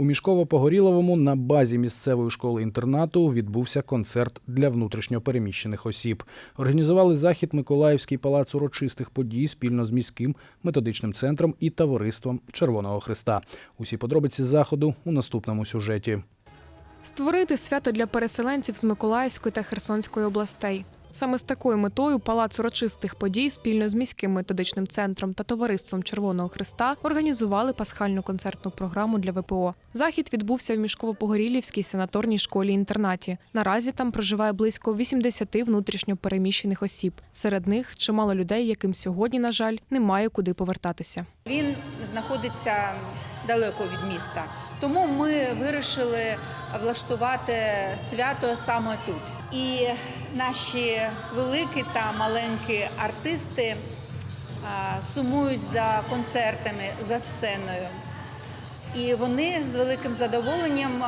У Мішково-Погоріловому на базі місцевої школи-інтернату відбувся концерт для внутрішньопереміщених осіб. Організували захід Миколаївський палац урочистих подій спільно з міським методичним центром і товариством Червоного Христа. Усі подробиці заходу у наступному сюжеті. Створити свято для переселенців з Миколаївської та Херсонської областей. Саме з такою метою Палац урочистих подій спільно з міським методичним центром та товариством Червоного Христа організували пасхальну концертну програму для ВПО. Захід відбувся в Мішково-Погорілівській санаторній школі-інтернаті. Наразі там проживає близько 80 внутрішньо переміщених осіб. Серед них чимало людей, яким сьогодні, на жаль, немає куди повертатися. Він знаходиться далеко від міста. Тому ми вирішили влаштувати свято саме тут. І наші великі та маленькі артисти сумують за концертами, за сценою. І вони з великим задоволенням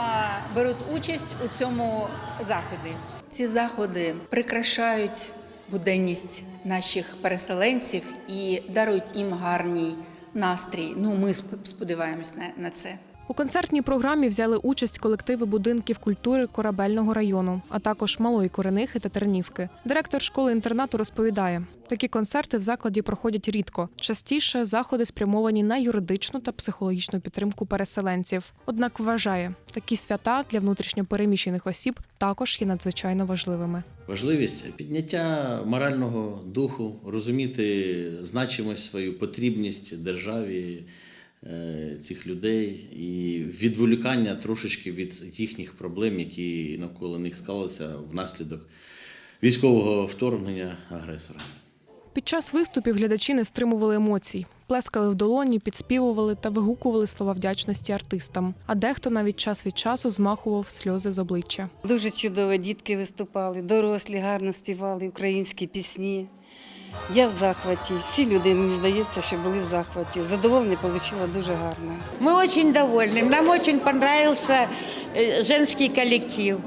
беруть участь у цьому заході. Ці заходи прикрашають буденність наших переселенців і дарують їм гарний настрій. Ну, ми сподіваємось на, на це. У концертній програмі взяли участь колективи будинків культури корабельного району, а також малої коренихи та тернівки. Директор школи-інтернату розповідає, такі концерти в закладі проходять рідко. Частіше заходи спрямовані на юридичну та психологічну підтримку переселенців. Однак вважає, такі свята для внутрішньопереміщених осіб також є надзвичайно важливими. Важливість підняття морального духу, розуміти значимость свою потрібність державі цих людей і відволікання трошечки від їхніх проблем, які навколо них склалися внаслідок військового вторгнення агресора. Під час виступів глядачі не стримували емоцій, плескали в долоні, підспівували та вигукували слова вдячності артистам. А дехто навіть час від часу змахував сльози з обличчя. Дуже чудово дітки виступали, дорослі гарно співали українські пісні. Я в захваті. Всі люди, мені здається, що були в захваті. Задоволення отримала дуже гарне. Мы очень довольны. Нам очень понравился э, женский коллектив,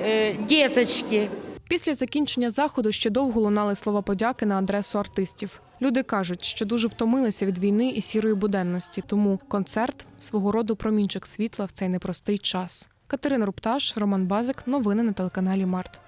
э, деточки. Після закінчення заходу ще довго лунали слова подяки на адресу артистів. Люди кажуть, що дуже втомилися від війни і сірої буденності, тому концерт свого роду промінчик світла в цей непростий час. Катерина Рупташ, Роман Базик. Новини на телеканалі Март.